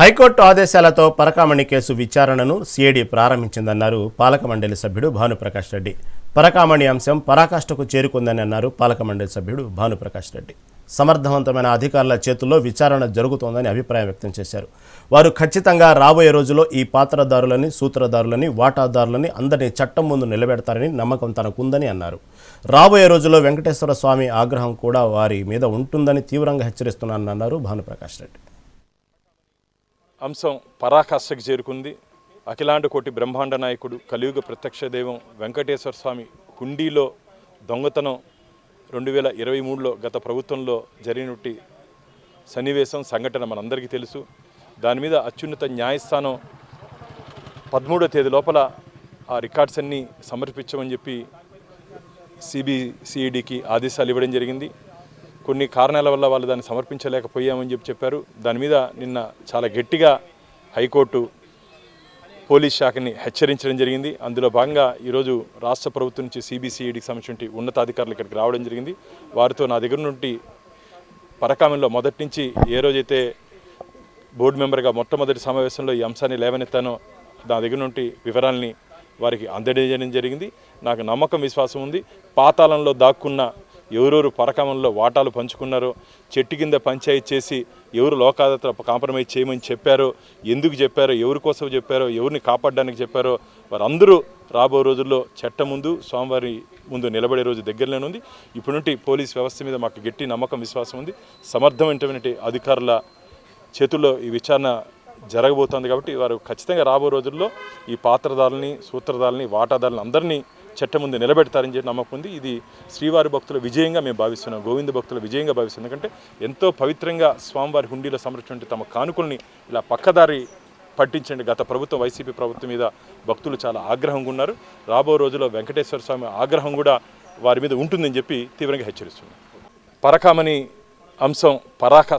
High court ఆదేశాలతో పరకామణి case విచారణను సిఐడి ప్రారంభించిందన్నారు పాలక మండలి సభ్యుడు భానుప్రకాష్ రెడ్డి. పరకామణి అంశం పరాకాష్ఠకు చేరుకుందని అన్నారు పాలక మండలి సభ్యుడు భానుప్రకాష్ రెడ్డి. సమర్థవంతమైన అధికారుల చేతుల్లో విచారణ జరుగుతోందని అభిప్రాయం వ్యక్తం చేశారు. వారు ఖచ్చితంగా రాబోయే రోజుల్లో ఈ పాత్రదారులని సూత్రధారులని వాటాదారులని అందరినీ చట్టం ముందు నిలబెడతారని నమ్మకం తనకుందని అన్నారు. రాబోయే రోజుల్లో వెంకటేశ్వర స్వామి ఆగ్రహం కూడా వారి మీద ఉంటుందని తీవ్రంగా హెచ్చరిస్తున్నానన్నారు భానుప్రకాష్ రెడ్డి. అంశం పరాకాష్ఠకు చేరుకుంది. అఖిలాండ కోటి బ్రహ్మాండ నాయకుడు కలియుగ ప్రత్యక్ష దైవం వెంకటేశ్వర స్వామి హుండీలో దొంగతనం రెండు వేల ఇరవై మూడులో గత ప్రభుత్వంలో జరిగినట్టి సన్నివేశం సంఘటన మనందరికీ తెలుసు. దాని మీద అత్యున్నత న్యాయస్థానం పదమూడో తేదీ లోపల ఆ రికార్డ్స్ అన్నీ సమర్పించమని చెప్పి సిబిసిఈడికి ఆదేశాలు ఇవ్వడం జరిగింది. కొన్ని కారణాల వల్ల వాళ్ళు దాన్ని సమర్పించలేకపోయామని చెప్పి చెప్పారు. దాని మీద నిన్న చాలా గట్టిగా హైకోర్టు పోలీస్ శాఖని హెచ్చరించడం జరిగింది. అందులో భాగంగా ఈరోజు రాష్ట్ర ప్రభుత్వం నుంచి సిబిసిఈడికి సంబంధించి ఉన్నతాధికారులు ఇక్కడికి రావడం జరిగింది. వారితో నా దగ్గర నుండి పరకామంలో మొదటి నుంచి ఏ రోజైతే బోర్డు మెంబర్గా మొట్టమొదటి సమావేశంలో ఈ అంశాన్ని లేవనెత్తానో నా దగ్గర నుండి వివరాల్ని వారికి అందజేయడం జరిగింది. నాకు నమ్మకం విశ్వాసం ఉంది. పాతాళంలో దాక్కున్న ఎవరెవరు పరకమంలో వాటాలు పంచుకున్నారో చెట్టు కింద పంచాయతీ చేసి ఎవరు లోకాదత కాంప్రమైజ్ చేయమని చెప్పారో ఎందుకు చెప్పారో ఎవరి కోసం చెప్పారో ఎవరిని కాపాడడానికి చెప్పారో వారందరూ రాబో రోజుల్లో చట్టం ముందు స్వామివారి ముందు నిలబడే రోజు దగ్గరలోనే ఉంది. ఇప్పటి నుండి పోలీస్ వ్యవస్థ మీద మాకు గట్టి నమ్మకం విశ్వాసం ఉంది. సమర్థమైనటువంటి అధికారుల చేతుల్లో ఈ విచారణ జరగబోతోంది కాబట్టి వారు ఖచ్చితంగా రాబో రోజుల్లో ఈ పాత్రదారులని సూత్రధారులని వాటాదారులని అందరినీ చట్టం ముందు నిలబెడతారని చెప్పి నమ్మకం ఉంది. ఇది శ్రీవారి భక్తుల విజయంగా మేము భావిస్తున్నాం. గోవింద భక్తుల విజయంగా భావిస్తున్నాం. ఎందుకంటే ఎంతో పవిత్రంగా స్వామివారి హుండీలో సంరక్షణ తమ కానుకల్ని ఇలా పక్కదారి పట్టించండి. గత ప్రభుత్వం వైసీపీ ప్రభుత్వం మీద భక్తులు చాలా ఆగ్రహంగా ఉన్నారు. రాబో రోజుల్లో వెంకటేశ్వర స్వామి ఆగ్రహం కూడా వారి మీద ఉంటుందని చెప్పి తీవ్రంగా హెచ్చరిస్తున్నాం. పరకామని అంశం పరాకాశ